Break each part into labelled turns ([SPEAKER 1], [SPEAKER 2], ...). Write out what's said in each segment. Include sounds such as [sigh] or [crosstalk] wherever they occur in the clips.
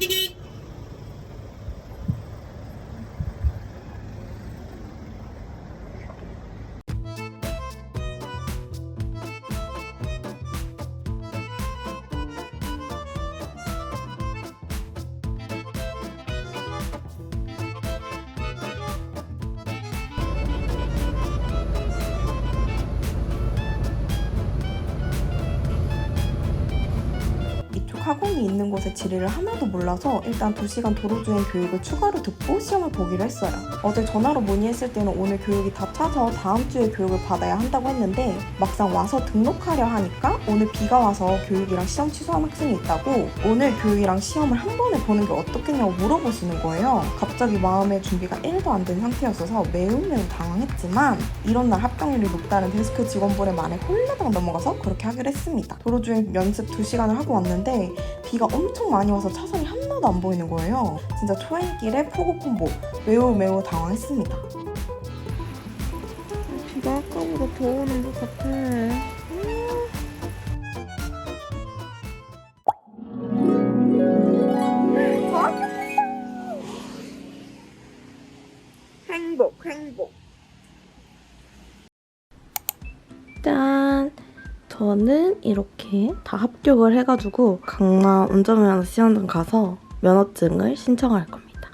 [SPEAKER 1] 이 학원이 있는 곳의 지리를 하나도 몰라서 일단 2시간 도로주행 교육을 추가로 듣고 시험을 보기로 했어요. 어제 전화로 문의했을 때는 오늘 교육이 다 차서 다음 주에 교육을 받아야 한다고 했는데 막상 와서 등록하려 하니까 오늘 비가 와서 교육이랑 시험 취소한 학생이 있다고 오늘 교육이랑 시험을 한 번에 보는 게 어떻겠냐고 물어보시는 거예요. 갑자기 마음의 준비가 1도 안 된 상태였어서 매우 매우 당황했지만 이런 날 합격률이 높다는 데스크 직원분의 말에 홀라당 넘어가서 그렇게 하기로 했습니다. 도로주행 연습 2시간을 하고 왔는데 비가 엄청 많이 와서 차선이 하나도 안 보이는 거예요. 진짜 초행길에 폭우 콤보 매우 매우 당황했습니다. 비가 아까보다 더 오는 것 같아. 행복, 행복. 짠! 저는 이렇게 다 합격을 해가지고 강남 운전면허 시험장 가서 면허증을 신청할 겁니다.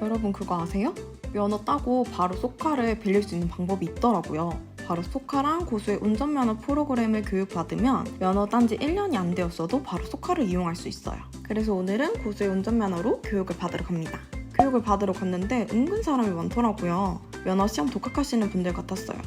[SPEAKER 1] 여러분 그거 아세요? 면허 따고 바로 소카를 빌릴 수 있는 방법이 있더라고요. 바로 소카랑 고수의 운전면허 프로그램을 교육받으면 면허 딴지 1년이 안 되었어도 바로 소카를 이용할 수 있어요. 그래서 오늘은 고수의 운전면허로 교육을 받으러 갑니다. 교육을 받으러 갔는데 은근 사람이 많더라고요. 면허 시험 독학하시는 분들 같았어요.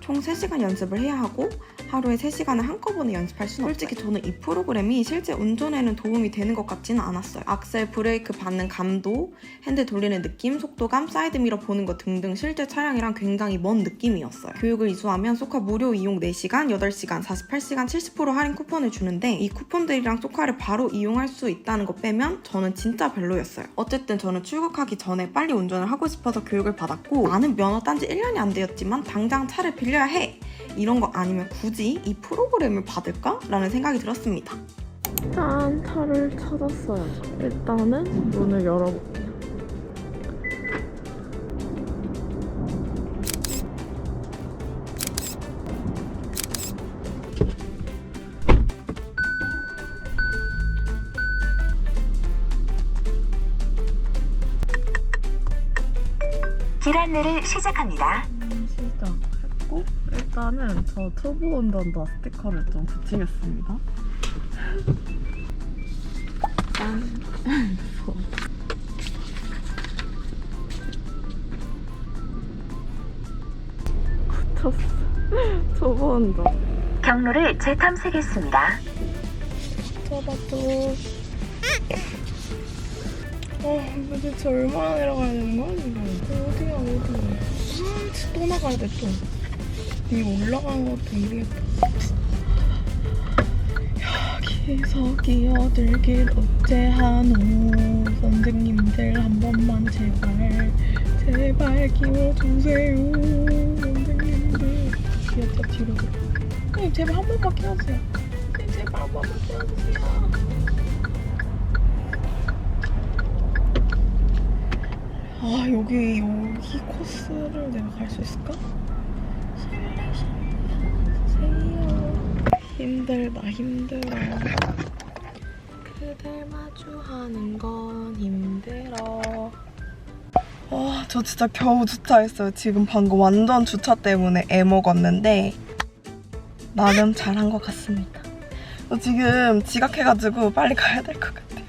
[SPEAKER 1] 총 3시간 연습을 해야 하고 하루에 3시간을 한꺼번에 연습할 수는 솔직히 저는 이 프로그램이 실제 운전에는 도움이 되는 것 같지는 않았어요. 악셀, 브레이크 받는 감도, 핸들 돌리는 느낌, 속도감, 사이드미러 보는 것 등등 실제 차량이랑 굉장히 먼 느낌이었어요. 교육을 이수하면 소카 무료 이용 4시간, 8시간, 48시간 70% 할인 쿠폰을 주는데 이 쿠폰들이랑 소카를 바로 이용할 수 있다는 거 빼면 저는 진짜 별로였어요. 어쨌든 저는 출국하기 전에 빨리 운전을 하고 싶어서 교육을 받았고 나는 면허 딴지 1년이 안 되었지만 당장 차를 빌려야 해! 이런 거 아니면 굳이 이 프로그램을 받을까? 라는 생각이 들었습니다. 짠! 차를 찾았어요. 일단은 문을 열어볼게요.
[SPEAKER 2] 길 안내를 시작합니다.
[SPEAKER 1] 일단은 저 초보 운전자 스티커를 좀 붙이겠습니다. 짠. 붙였어. 초보 운전.
[SPEAKER 2] 경로를 재탐색했습니다.
[SPEAKER 1] 잡아줘. 어, 도대체 얼마나 내려가야 되는 거야, 이거? 어디야, 어디? 아, 진짜 또 나가야 돼, 또. 이 올라가는 것도 모르겠다. 여기서 끼어들길 어째하노 선생님들 한 번만 제발 제발 끼워주세요 선생님들 귀엽다 뒤로 선생님 제발 한 번만 끼워주세요 선생님 제발 한 번만 끼워주세요 아 여기 여기 코스를 내가 갈 수 있을까? 힘들다 힘들어 그댈 마주하는 건 힘들어 와, 저 진짜 겨우 주차했어요. 지금 방금 완전 주차 때문에 애 먹었는데 나름 잘한 것 같습니다. 저 지금 지각해가지고 빨리 가야 될 것 같아요.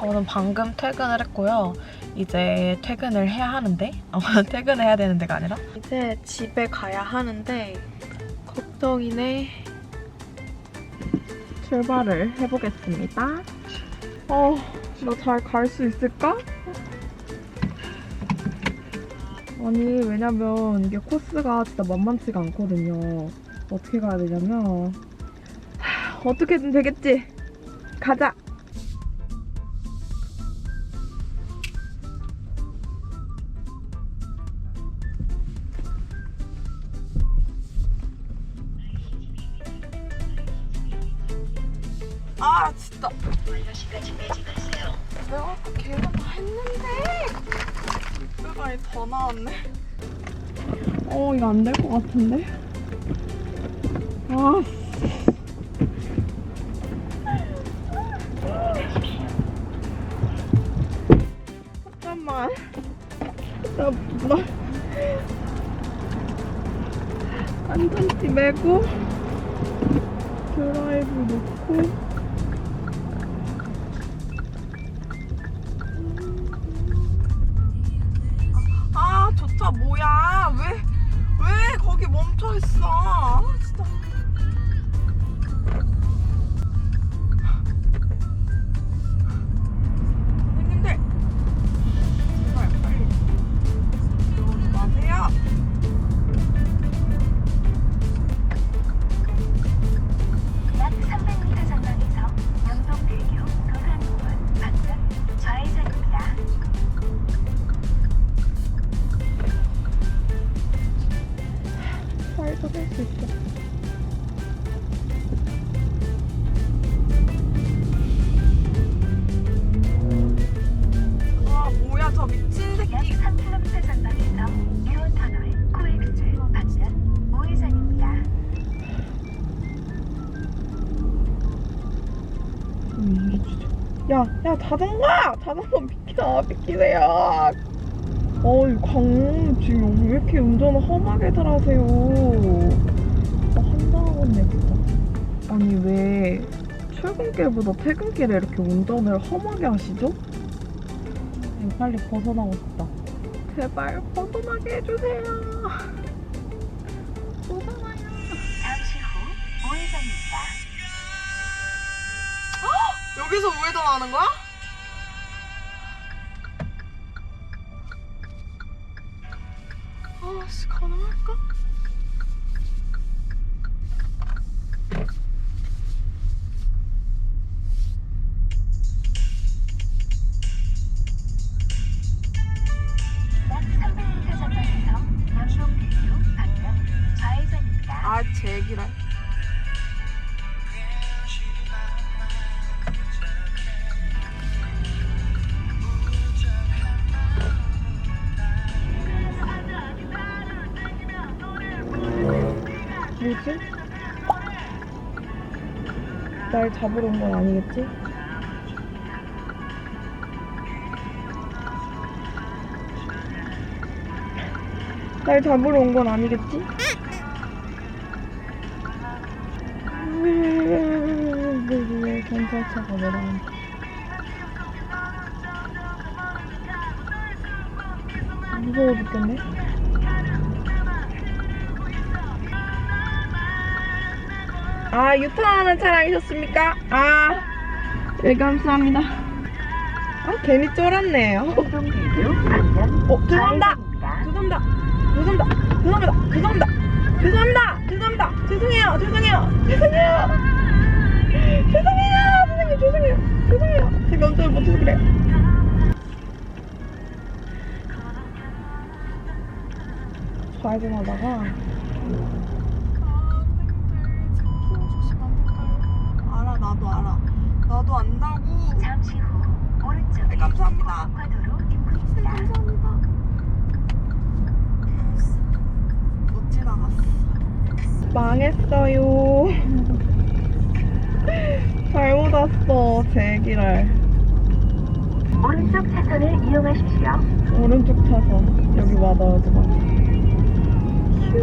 [SPEAKER 1] 저는 방금 퇴근을 했고요. 이제 퇴근을 해야 하는데, [laughs] 어, 퇴근해야 되는 데가 아니라 이제 집에 가야 하는데 걱정이네. 출발을 해보겠습니다. 어, 나 잘 갈 수 있을까?
[SPEAKER 3] 아니 왜냐면 이게 코스가 진짜 만만치가 않거든요. 어떻게 가야 되냐면 하, 어떻게든 되겠지. 가자.
[SPEAKER 1] 내가 아까 계산 다 했는데 물가이 더 나왔네
[SPEAKER 3] 어 이거 안 될 것 같은데. 아. 잠깐만. 나, 나. 안전띠 매고 드라이브 놓고
[SPEAKER 1] 야, 야,
[SPEAKER 3] 자전거! 자전거 비키나, 비키세요. 어이, 광, 지금 왜 이렇게 운전을 험하게들 하세요? 나 환장하겠네, 진짜. 아니, 왜 출근길보다 퇴근길에 이렇게 운전을 험하게 하시죠? 이거 빨리 벗어나고 싶다. 제발 벗어나게 해주세요.
[SPEAKER 1] 여기서 우회전하는 거야? 아씨 가능할까?
[SPEAKER 2] 약 300m 전방에서 영동대교 방면 좌회전입니다.
[SPEAKER 1] 아 제기랄
[SPEAKER 3] 뭐지? 날 잡으러 온 건 아니겠지? 날 잡으러 온 건 아니겠지? 왜 경찰차가 내려온다. 무서워 죽겠네. 아, 유턴하는 차량이셨습니까? 아, 네, 감사합니다. 아, 괜히 쫄았네요.
[SPEAKER 2] 방면
[SPEAKER 3] 어, 죄송합니다. 죄송합니다. 죄송합니다. 죄송합니다. 죄송합니다. 죄송합니다. 죄송합니다. 죄송해요. 죄송해요. 죄송해요. 죄송해요. 선생님, 죄송해요. 죄송해요. 제가 운전을 못해서 그래요. 좌회전하다가
[SPEAKER 1] 나도 알아 나도 안다고
[SPEAKER 2] 잠시 후 오른쪽에
[SPEAKER 1] 네, 감사합니다.
[SPEAKER 2] 과도로 입구입니다.
[SPEAKER 1] 감사합니다 [laughs] 못 지나갔어
[SPEAKER 3] 망했어요. 잘못 왔어, 제기를.
[SPEAKER 2] 오른쪽 차선을 이용하십시오.
[SPEAKER 3] 오른쪽 차선. 여기 맞아야지, 맞아. 휴.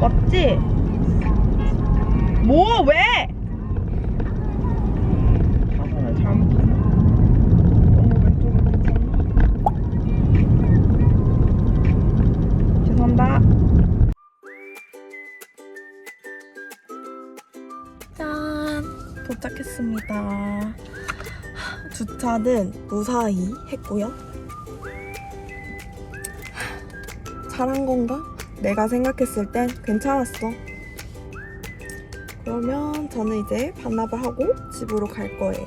[SPEAKER 3] 맞지? 뭐, 왜? 주차는 무사히 했고요.
[SPEAKER 1] 잘한 건가? 내가 생각했을 땐 괜찮았어. 그러면 저는 이제 반납을 하고 집으로 갈 거예요.